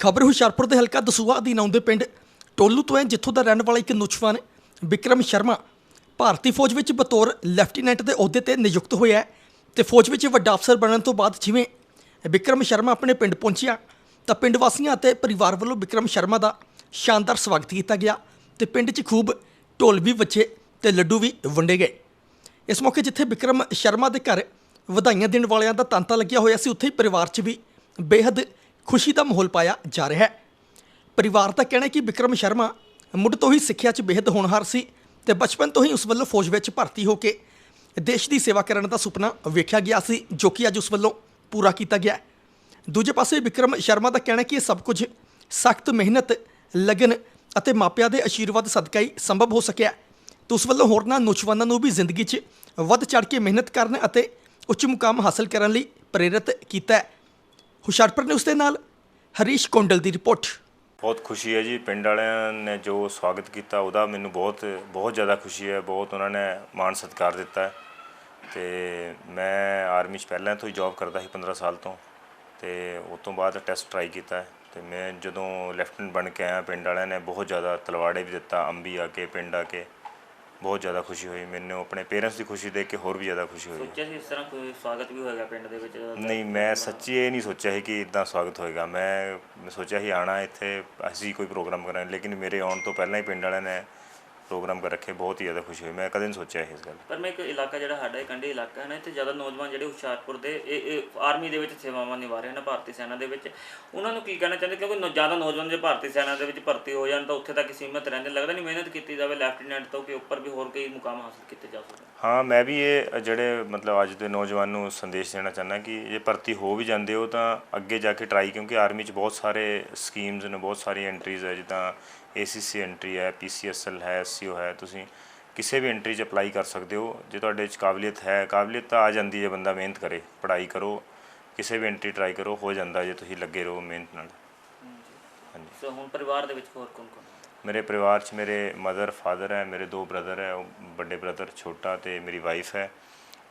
ਖਬਰ ਹੁਸ਼ਿਆਰਪੁਰ ਦੇ ਹਲਕਾ ਦਸੂਹਾ ਅਧੀਨ ਆਉਂਦੇ ਪਿੰਡ ਟੋਲੂ ਤੋਂ ਹੈ, ਜਿੱਥੋਂ ਦਾ ਰਹਿਣ ਵਾਲਾ ਇੱਕ ਨੌਜਵਾਨ ਵਿਕਰਮ ਸ਼ਰਮਾ ਭਾਰਤੀ ਫੌਜ ਵਿੱਚ ਬਤੌਰ ਲੈਫਟੀਨੈਂਟ ਦੇ ਅਹੁਦੇ ਤੇ ਨਿਯੁਕਤ ਹੋਇਆ ਹੈ ਤੇ ਫੌਜ ਵਿੱਚ ਵੱਡਾ ਅਫਸਰ ਬਣਨ ਤੋਂ ਬਾਅਦ ਜਿਵੇਂ ਵਿਕਰਮ ਸ਼ਰਮਾ ਆਪਣੇ ਪਿੰਡ ਪਹੁੰਚਿਆ, ਤਾਂ ਪਿੰਡ ਵਾਸੀਆਂ ਅਤੇ ਪਰਿਵਾਰ ਵੱਲੋਂ ਵਿਕਰਮ ਸ਼ਰਮਾ ਦਾ ਸ਼ਾਨਦਾਰ ਸਵਾਗਤ ਕੀਤਾ ਗਿਆ ਤੇ ਪਿੰਡ 'ਚ ਖੂਬ ਢੋਲ ਵੀ ਵੱਜੇ ਤੇ ਲੱਡੂ ਵੀ ਵੰਡੇ ਗਏ। ਇਸ ਮੌਕੇ ਜਿੱਥੇ ਵਿਕਰਮ ਸ਼ਰਮਾ ਦੇ ਘਰ ਵਧਾਈਆਂ ਦੇਣ ਵਾਲਿਆਂ ਦਾ ਤਾਂਤਾ ਲੱਗਿਆ ਹੋਇਆ ਸੀ, ਉੱਥੇ ਹੀ ਪਰਿਵਾਰ 'ਚ ਵੀ ਬੇहद ਖੁਸ਼ੀ ਦਾ ਮਾਹੌਲ ਪਾਇਆ ਜਾ ਰਿਹਾ ਹੈ। ਪਰਿਵਾਰ ਦਾ ਕਹਿਣਾ ਹੈ ਕਿ ਵਿਕਰਮ ਸ਼ਰਮਾ ਮੁੱਢ ਤੋਂ ਹੀ ਸਿੱਖਿਆ 'ਚ ਬੇहद ਹੋਣਹਾਰ ਸੀ ਤੇ ਬਚਪਨ ਤੋਂ ਹੀ ਉਸ ਵੱਲੋਂ ਫੌਜ ਵਿੱਚ ਭਰਤੀ ਹੋ ਕੇ ਦੇਸ਼ ਦੀ ਸੇਵਾ ਕਰਨ ਦਾ ਸੁਪਨਾ ਵੇਖਿਆ ਗਿਆ ਸੀ, ਜੋ ਕਿ ਅੱਜ ਉਸ ਵੱਲੋਂ ਪੂਰਾ ਕੀਤਾ ਗਿਆ ਦੂਜੇ ਪਾਸੇ ਵਿਕਰਮ ਸ਼ਰਮਾ ਦਾ ਕਹਿਣਾ ਹੈ ਕਿ ਇਹ ਸਭ ਕੁਝ ਸਖਤ ਮਿਹਨਤ, ਲਗਨ ਅਤੇ ਮਾਪਿਆਂ ਦੇ ਆਸ਼ੀਰਵਾਦ ਸਦਕਾ ਹੀ ਸੰਭਵ ਹੋ ਸਕਿਆ ਹੈ। ਤੇ ਉਸ ਵੱਲੋਂ ਹੋਰਨਾਂ ਨੌਜਵਾਨਾਂ ਨੂੰ ਵੀ ਜ਼ਿੰਦਗੀ 'ਚ ਵੱਧ ਚੜ ਕੇ ਮਿਹਨਤ ਕਰਨ ਅਤੇ ਉੱਚ ਮੁਕਾਮ ਹਾਸਲ ਕਰਨ ਲਈ ਪ੍ਰੇਰਿਤ ਕੀਤਾ ਹੈ। ਹੁਸ਼ਿਆਰਪੁਰ ਨਿਊਜ਼ ਦੇ ਨਾਲ ਹਰੀਸ਼ ਕੋਂਡਲ ਦੀ ਰਿਪੋਰਟ। ਬਹੁਤ ਖੁਸ਼ੀ ਹੈ ਜੀ, ਪਿੰਡ ਵਾਲਿਆਂ ਨੇ ਜੋ ਸਵਾਗਤ ਕੀਤਾ, ਉਹਦਾ ਮੈਨੂੰ ਬਹੁਤ ਬਹੁਤ ਜ਼ਿਆਦਾ ਖੁਸ਼ੀ ਹੈ, ਬਹੁਤ ਉਹਨਾਂ ਨੇ ਮਾਣ ਸਤਿਕਾਰ ਦਿੱਤਾ ਹੈ। ਤੇ ਮੈਂ ਆਰਮੀ 'ਚ ਪਹਿਲਾਂ ਤੋਂ ਹੀ ਜੌਬ ਕਰਦਾ ਸੀ 15 ਸਾਲ ਤੋਂ, ਤੇ ਉਸ ਤੋਂ ਬਾਅਦ ਟੈਸਟ ਟਰਾਈ ਕੀਤਾ ਹੈ। ਤੇ ਮੈਂ ਜਦੋਂ ਲੈਫਟਨੈਂਟ ਬਣ ਕੇ ਆਇਆ, ਪਿੰਡ ਵਾਲਿਆਂ ਨੇ ਬਹੁਤ ਜ਼ਿਆਦਾ ਤਲਵਾੜੇ ਵੀ ਦਿੱਤਾ, ਅੰਬੀ ਆ ਕੇ, ਪਿੰਡ ਆ ਕੇ। ਬਹੁਤ ਜ਼ਿਆਦਾ ਖੁਸ਼ੀ ਹੋਈ ਮੈਨੂੰ ਆਪਣੇ ਪੇਰੈਂਟਸ ਦੀ ਖੁਸ਼ੀ ਦੇਖ ਕੇ ਹੋਰ ਵੀ ਜ਼ਿਆਦਾ ਖੁਸ਼ੀ ਹੋਈ। ਸੋਚਿਆ ਸੀ ਇਸ ਤਰ੍ਹਾਂ ਕੋਈ ਸਵਾਗਤ ਵੀ ਹੋਏਗਾ ਪਿੰਡ ਦੇ ਵਿੱਚ? ਨਹੀਂ ਮੈਂ ਸੱਚੀ ਇਹ ਨਹੀਂ ਸੋਚਿਆ ਸੀ ਕਿ ਇਦਾਂ ਸਵਾਗਤ ਹੋਏਗਾ। ਮੈਂ ਸੋਚਿਆ ਸੀ ਆਣਾ ਇੱਥੇ ਅਸੀਂ ਕੋਈ ਪ੍ਰੋਗਰਾਮ ਕਰਾਂਗੇ ਲੇਕਿਨ ਮੇਰੇ ਆਉਣ ਤੋਂ ਪਹਿਲਾਂ ਹੀ ਪਿੰਡ ਵਾਲਿਆਂ ਨੇ ਪ੍ਰੋਗਰਾਮ ਕਰ ਰੱਖੇ ਬਹੁਤ ਹੀ ਜ਼ਿਆਦਾ ਖੁਸ਼ੀ ਹੋਈ। ਮੈਂ ਕਦੇ ਨਹੀਂ ਸੋਚਿਆ ਇਸ ਗੱਲ ਪਰ ਮੈਂ ਇੱਕ ਇਲਾਕਾ ਜਿਹੜਾ ਸਾਡਾ ਇਹ ਕੰਢੀ ਇਲਾਕਾ ਹੈ ਨਾ ਇੱਥੇ ਜ਼ਿਆਦਾ ਨੌਜਵਾਨ ਜਿਹੜੇ ਹੁਸ਼ਿਆਰਪੁਰ ਦੇ ਇਹ ਇਹ ਆਰਮੀ ਦੇ ਵਿੱਚ ਸੇਵਾਵਾਂ ਨਿਭਾ ਰਹੇ ਨੇ ਭਾਰਤੀ ਸੈਨਾ ਦੇ ਵਿੱਚ। ਉਹਨਾਂ ਨੂੰ ਕੀ ਕਹਿਣਾ ਚਾਹੁੰਦੇ? ਕਿਉਂਕਿ ਜ਼ਿਆਦਾ ਨੌਜਵਾਨ ਜੇ ਭਾਰਤੀ ਸੈਨਾ ਦੇ ਵਿੱਚ ਭਰਤੀ ਹੋ ਜਾਣ ਤਾਂ ਉੱਥੇ ਤੱਕ ਹੀ ਸੀਮਤ ਰਹਿੰਦੇ ਲੱਗਦਾ ਨਹੀਂ ਮਿਹਨਤ ਕੀਤੀ ਜਾਵੇ ਲੈਫਟੀਨੈਂਟ ਤੋਂ ਕਿ ਉੱਪਰ ਵੀ ਹੋਰ ਕਈ ਮੁਕਾਮ ਹਾਸਲ ਕੀਤੇ ਜਾ ਸਕਣ। ਹਾਂ ਮੈਂ ਵੀ ਇਹ ਜਿਹੜੇ ਮਤਲਬ ਅੱਜ ਦੇ ਨੌਜਵਾਨ ਨੂੰ ਸੰਦੇਸ਼ ਦੇਣਾ ਚਾਹੁੰਦਾ ਕਿ ਜੇ ਭਰਤੀ ਹੋ ਵੀ ਜਾਂਦੇ ਹੋ ਤਾਂ ਅੱਗੇ ਜਾ ਕੇ ਟਰਾਈ ਕਿਉਂਕਿ ਆਰਮੀ 'ਚ ਬਹੁਤ ਸਾਰੇ ਸਕੀਮਸ ਨੇ ਬਹੁਤ ਸਾਰੀ ਐਂਟਰੀਜ਼ ਹੈ ਜਿੱਦਾਂ ACC ਐਂਟਰੀ ਹੈ PCSL ਹੈ SCO ਹੈ ਤੁਸੀਂ ਕਿਸੇ ਵੀ ਐਂਟਰੀ 'ਚ ਅਪਲਾਈ ਕਰ ਸਕਦੇ ਹੋ। ਜੇ ਤੁਹਾਡੇ 'ਚ ਕਾਬਲੀਅਤ ਹੈ ਕਾਬਲੀਅਤ ਤਾਂ ਆ ਜਾਂਦੀ ਹੈ ਬੰਦਾ ਮਿਹਨਤ ਕਰੇ ਪੜ੍ਹਾਈ ਕਰੋ ਕਿਸੇ ਵੀ ਐਂਟਰੀ ਟਰਾਈ ਕਰੋ ਹੋ ਜਾਂਦਾ ਜੇ ਤੁਸੀਂ ਲੱਗੇ ਰਹੋ ਮਿਹਨਤ ਨਾਲ। ਹਾਂਜੀ। ਸੋ ਹੁਣ ਪਰਿਵਾਰ ਦੇ ਵਿੱਚ ਹੋਰ ਕੌਣ ਕੌਣ ਮੇਰੇ ਪਰਿਵਾਰ 'ਚ ਮੇਰੇ ਮਦਰ ਫਾਦਰ ਹੈ ਮੇਰੇ ਦੋ ਬ੍ਰਦਰ ਹੈ ਵੱਡੇ ਬ੍ਰਦਰ ਛੋਟਾ ਤੇ ਮੇਰੀ ਵਾਈਫ ਹੈ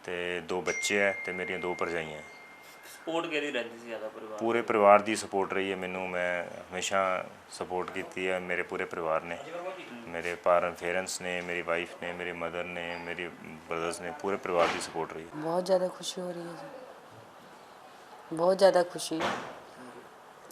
ਤੇ ਦੋ ਬੱਚੇ ਹੈ ਤੇ ਮੇਰੀਆਂ ਦੋ ਭਰਜਾਈਆਂ ਹੈ। ਸਪੋਰਟ ਕਿਹਦੀ ਰਹਿੰਦੀ ਸੀ ਜ਼ਿਆਦਾ ਪਰਿਵਾਰ? ਪੂਰੇ ਪਰਿਵਾਰ ਦੀ ਸਪੋਰਟ ਰਹੀ ਹੈ ਮੈਨੂੰ ਮੈਂ ਹਮੇਸ਼ਾ ਸਪੋਰਟ ਕੀਤੀ ਹੈ ਮੇਰੇ ਪੂਰੇ ਪਰਿਵਾਰ ਨੇ। ਮੇਰੇ ਪਾਰਨ ਪੇਰੈਂਟਸ ਨੇ ਮੇਰੀ ਵਾਈਫ ਨੇ ਮੇਰੇ ਮਦਰ ਨੇ ਮੇਰੇ ਬ੍ਰਦਰਸ ਨੇ ਪੂਰੇ ਪਰਿਵਾਰ ਦੀ ਸਪੋਰਟ ਰਹੀ ਹੈ। ਬਹੁਤ ਜ਼ਿਆਦਾ ਖੁਸ਼ੀ ਹੋ ਰਹੀ ਹੈ ਜੀ। ਬਹੁਤ ਜ਼ਿਆਦਾ ਖੁਸ਼ੀ। ਹੈ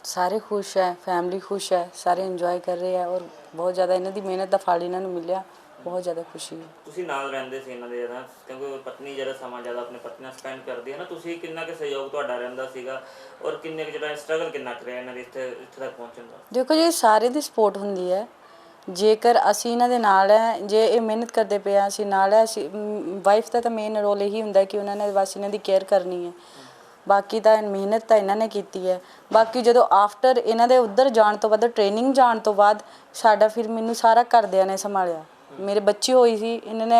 ਸਾਰੇ ਖੁਸ਼ ਹੈ ਫੈਮਿਲੀ ਖੁਸ਼ ਹੈ ਸਾਰੇ ਇੰਜੋਏ ਕਰ ਰਹੇ ਹੈ ਔਰ ਬਹੁਤ ਜ਼ਿਆਦਾ ਇਹਨਾਂ ਦੀ ਮਿਹਨਤ ਦਾ ਫਲ ਇਹਨਾਂ ਨੂੰ ਮਿਲਿਆ। ਬਹੁਤ ਜ਼ਿਆਦਾ ਖੁਸ਼ੀ ਹੈ ਤੁਸੀਂ ਨਾਲ ਰਹਿੰਦੇ ਸੀ ਇਹਨਾਂ ਦੇ ਜਰਾ ਕਿਉਂਕਿ ਪਤਨੀ ਜਿਹੜਾ ਸਮਾਂ ਜ਼ਿਆਦਾ ਆਪਣੇ ਪਤਨੀ ਨਾਲ ਸਪੈਂਡ ਕਰਦੀ ਹੈ ਨਾ ਤੁਸੀਂ ਕਿੰਨਾ ਕੁ ਸਹਿਯੋਗ ਤੁਹਾਡਾ ਰਹਿੰਦਾ ਸੀਗਾ ਔਰ ਕਿੰਨੇ ਕੁ ਜਿਹੜਾ ਸਟਰਗਲ ਕਿੰਨਾ ਕੁ ਰਿਹਾ ਇਹਨਾਂ ਦੇ ਇੱਥੇ ਇੱਥੇ ਤੱਕ ਪਹੁੰਚਣ ਦਾ? ਦੇਖੋ ਜੀ ਸਾਰੇ ਦੀ ਸਪੋਰਟ ਹੁੰਦੀ ਹੈ। ਜੇਕਰ ਅਸੀਂ ਇਹਨਾਂ ਦੇ ਨਾਲ ਹੈ ਜੇ ਇਹ ਮਿਹਨਤ ਕਰਦੇ ਪਏ ਆ ਅਸੀਂ ਨਾਲ ਹੈ ਅਸੀਂ ਵਾਈਫ ਦਾ ਤਾਂ ਮੇਨ ਰੋਲ ਇਹੀ ਹੁੰਦਾ ਕਿ ਉਹਨਾਂ ਨੇ ਬਸ ਇਹਨਾਂ ਦੀ ਕੇਅਰ ਕਰਨੀ ਹੈ। ਬਾਕੀ ਤਾਂ ਮਿਹਨਤ ਤਾਂ ਇਹਨਾਂ ਨੇ ਕੀਤੀ ਹੈ। ਬਾਕੀ ਜਦੋਂ ਆਫਟਰ ਇਹਨਾਂ ਦੇ ਉੱਧਰ ਜਾਣ ਤੋਂ ਬਾਅਦ ਟ੍ਰੇਨਿੰਗ ਜਾਣ ਤੋਂ ਬਾਅਦ ਸਾਡਾ ਫਿਰ ਮੈਨੂੰ ਸਾਰਾ ਘਰਦਿਆਂ ਨੇ ਸੰਭਾਲਿਆ। ਮੇਰੇ ਬੱਚੀ ਹੋਈ ਸੀ ਇਹਨਾਂ ਨੇ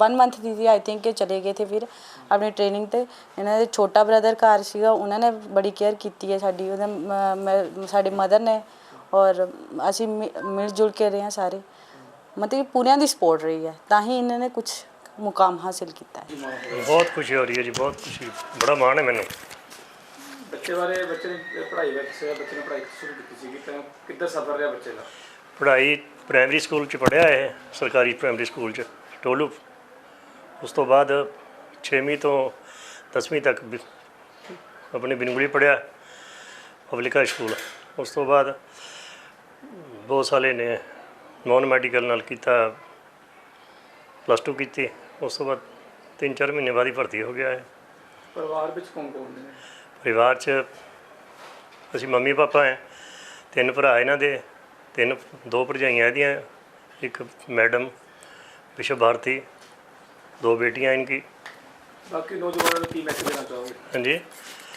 1 month the C I think ਕਿ ਚਲੇ ਗਏ ਥੇ ਫਿਰ ਆਪਣੀ ਟ੍ਰੇਨਿੰਗ ਤੇ ਇਹਨਾਂ ਦੇ ਛੋਟਾ ਬ੍ਰਦਰ ਘਰ ਸੀਗਾ ਉਹਨਾਂ ਨੇ ਬੜੀ ਕੇਅਰ ਕੀਤੀ ਹੈ ਸਾਡੀ ਉਹਦੇ ਸਾਡੇ ਮਦਰ ਨੇ ਔਰ ਅਸੀਂ ਮਿਲ ਜੁਲ ਕੇ ਰਹੇ ਹਾਂ ਸਾਰੇ। ਮਤਲਬ ਕਿ ਪੂਰਿਆਂ ਦੀ ਸਪੋਰਟ ਰਹੀ ਹੈ ਤਾਂ ਹੀ ਇਹਨਾਂ ਨੇ ਕੁਝ ਮੁਕਾਮ ਹਾਸਿਲ ਕੀਤਾ ਹੈ। ਬਹੁਤ ਖੁਸ਼ੀ ਹੋ ਰਹੀ ਹੈ ਜੀ ਬਹੁਤ ਖੁਸ਼ੀ ਬੜਾ ਮਾਣ ਹੈ ਮੈਨੂੰ। ਬੱਚੇ ਬਾਰੇ ਬੱਚੇ ਨੇ ਪੜ੍ਹਾਈ ਵਿੱਚ ਬੱਚੇ ਨੇ ਪੜ੍ਹਾਈ ਸ਼ੁਰੂ ਕੀਤੀ ਸੀਗੀ ਤਾਂ ਕਿੱਦਾਂ ਸਫ਼ਰ ਰਿਹਾ ਬੱਚੇ ਦਾ? ਪੜ੍ਹਾਈ ਪ੍ਰਾਇਮਰੀ ਸਕੂਲ ਚ ਪੜ੍ਹਿਆ ਹੈ ਸਰਕਾਰੀ ਪ੍ਰਾਇਮਰੀ ਸਕੂਲ ਚ ਟੋਲੂ। ਉਸ ਤੋਂ ਬਾਅਦ 6ਵੀਂ ਤੋਂ 10ਵੀਂ ਤੱਕ ਬਿ- ਆਪਣੇ ਬਿਨਗੁਲੀ ਪੜ੍ਹਿਆ ਪਬਲਿਕ ਹਾਈ ਸਕੂਲ ਉਸ ਤੋਂ ਬਾਅਦ ਬਹੁਤ ਸਾਲੇ ਨੇ ਨੌਨ ਮੈਡੀਕਲ ਨਾਲ ਕੀਤਾ ਪਲੱਸ 2 ਕੀਤੀ। ਉਸ ਤੋਂ ਬਾਅਦ 3-4 ਮਹੀਨੇ ਬਾਅਦ ਹੀ ਭਰਤੀ ਹੋ ਗਿਆ ਹੈ ਪਰਿਵਾਰ ਵਿੱਚ ਕੌਣ ਕੌਣ ਨੇ? ਪਰਿਵਾਰ 'ਚ ਅਸੀਂ ਮੰਮੀ ਪਾਪਾ ਹੈ ਤਿੰਨ ਭਰਾ ਇਹਨਾਂ ਦੇ। ਤਿੰਨ ਦੋ ਭਰਜਾਈਆਂ ਇਹਦੀਆਂ ਇੱਕ ਮੈਡਮ ਵਿਸ਼ਵ ਭਾਰਤੀ ਦੋ ਬੇਟੀਆਂ ਇਨਕੀ। ਬਾਕੀ ਨੌਜਵਾਨਾਂ ਨੂੰ ਕੀ ਮੈਸੇਜ ਦੇਣਾ ਚਾਹੋਗੇ? ਹਾਂਜੀ।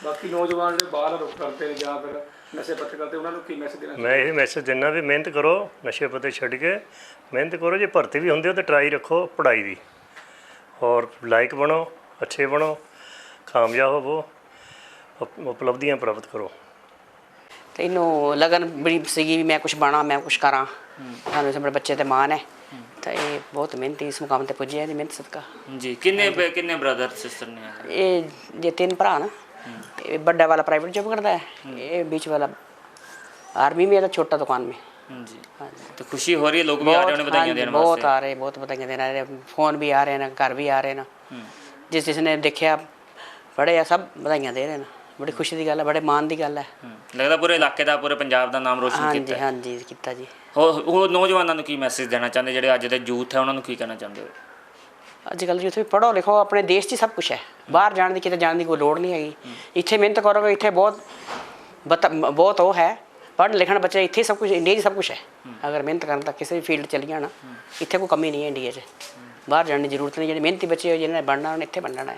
ਬਾਕੀ ਨੌਜਵਾਨ ਜਿਹੜੇ ਬਾਹਰ ਰੁਕ ਕਰਦੇ ਨੇ ਜਾਂ ਫਿਰ ਨਸ਼ੇ ਪੱਤੇ ਕਰਦੇ ਉਹਨਾਂ ਨੂੰ ਕੀ ਮੈਸੇਜ ਦੇਣਾ ਮੈਂ ਇਹ ਮੈਸੇਜ ਦਿੰਦਾ ਵੀ ਮਿਹਨਤ ਕਰੋ ਨਸ਼ੇ ਪੱਤੇ ਛੱਡ ਕੇ ਮਿਹਨਤ ਕਰੋ ਜੇ ਭਰਤੀ ਵੀ ਹੁੰਦੇ ਹੋ ਤਾਂ ਟਰਾਈ ਰੱਖੋ ਪੜ੍ਹਾਈ ਦੀ। ਔਰ ਲਾਇਕ ਬਣੋ ਅੱਛੇ ਬਣੋ ਕਾਮਯਾਬ ਹੋਵੋ ਉਪ- ਉਪਲਬਧੀਆਂ ਪ੍ਰਾਪਤ ਕਰੋ। ਤੇ ਇਹਨੂੰ ਲਗਨ ਬੜੀ ਸੀਗੀ ਵੀ ਮੈਂ ਕੁਝ ਬਣਾ ਮੈਂ ਕੁਝ ਕਰਾਂ। ਸਾਨੂੰ ਇਸ ਮੇਰੇ ਬੱਚੇ ਤੇ ਮਾਣ ਹੈ। ਤਾਂ ਇਹ ਬਹੁਤ ਮਿਹਨਤੀ ਇਸ ਮੁਕਾਮ ਤੇ ਪੁੱਜਿਆ ਇਹਦੀ ਮਿਹਨਤ ਸਦਕਾ। ਜੀ ਕਿੰਨੇ ਕਿੰਨੇ ਬ੍ਰਦਰ ਸਿਸਟਰ ਨੇ ਇਹ? ਜੇ ਤਿੰਨ ਭਰਾ ਨਾ ਇਹ ਵੱਡਾ ਵਾਲਾ ਪ੍ਰਾਈਵੇਟ ਜੌਬ ਕਰਦਾ ਹੈ। ਇਹ ਵਿੱਚ ਵਾਲਾ ਆਰਮੀ ਮੇਂ ਹੈ ਛੋਟਾ ਦੁਕਾਨ ਮੇਂ ਜੀ। ਤੇ ਖੁਸ਼ੀ ਹੋ ਰਹੀ ਹੈ ਲੋਕ ਵੀ ਆ ਰਹੇ ਨੇ ਵਧਾਈਆਂ ਦੇਣ ਵਾਸਤੇ। ਬਹੁਤ ਆ ਰਹੇ ਬਹੁਤ ਵਧਾਈਆਂ ਦੇਣ ਆ ਰਹੇ ਫੋਨ ਵੀ ਆ ਰਹੇ ਨੇ ਘਰ ਵੀ ਆ ਰਹੇ ਨੇ। ਜਿਸ ਜਿਸ ਨੇ ਦੇਖਿਆ ਪੜਿਆ ਸਭ ਵਧਾਈਆਂ ਦੇ ਰਹੇ ਨੇ। ਬੜੀ ਖੁਸ਼ੀ ਦੀ ਗੱਲ ਹੈ ਬੜੇ ਮਾਣ ਦੀ ਗੱਲ ਹੈ। ਲੱਗਦਾ ਪੂਰੇ ਇਲਾਕੇ ਦਾ ਪੂਰੇ ਪੰਜਾਬ ਦਾ ਨਾਮ ਰੋਸ਼ਨ ਕੀਤਾ। ਹਾਂਜੀ ਹਾਂਜੀ ਕੀਤਾ ਜੀ। ਉਹ ਨੌਜਵਾਨਾਂ ਨੂੰ ਕੀ ਮੈਸੇਜ ਦੇਣਾ ਚਾਹੁੰਦੇ? ਜਿਹੜੇ ਅੱਜ ਦੇ ਯੂਥ ਹੈ ਉਹਨਾਂ ਨੂੰ ਕੀ ਕਹਿਣਾ ਚਾਹੁੰਦੇ ਹੋ? ਅੱਜ ਕੱਲ ਜਿੱਥੇ ਪੜੋ ਲਿਖੋ ਆਪਣੇ ਦੇਸ਼ 'ਚ ਸਭ ਕੁਝ ਹੈ। ਬਾਹਰ ਜਾਣ ਦੀ ਕਿਤੇ ਜਾਣ ਦੀ ਕੋਈ ਲੋੜ ਨਹੀਂ ਹੈਗੀ। ਇੱਥੇ ਮਿਹਨਤ ਕਰੋਗੇ ਇੱਥੇ ਬਹੁਤ ਬਹੁਤ ਉਹ ਹੈ। ਪੜ੍ਹ ਲਿਖਣ ਬੱਚੇ ਇੱਥੇ ਸਭ ਕੁਝ ਇੰਡੀਆ 'ਚ ਸਭ ਕੁਝ ਹੈ। ਅਗਰ ਮਿਹਨਤ ਕਰਨ ਤਾਂ ਕਿਸੇ ਵੀ ਫੀਲਡ 'ਚ ਚਲੀ ਜਾਣਾ। ਇੱਥੇ ਕੋਈ ਕਮੀ ਨਹੀਂ ਹੈ ਇੰਡੀਆ 'ਚ। ਬਾਹਰ ਜਾਣ ਦੀ ਜ਼ਰੂਰਤ ਨਹੀਂ ਜਿਹੜੇ ਮਿਹਨਤੀ ਬੱਚੇ ਹੋ ਜਿਹਨਾਂ ਨੇ ਬਣਨਾ ਉਹਨੇ ਇੱਥੇ ਬਣਨਾ ਹੈ।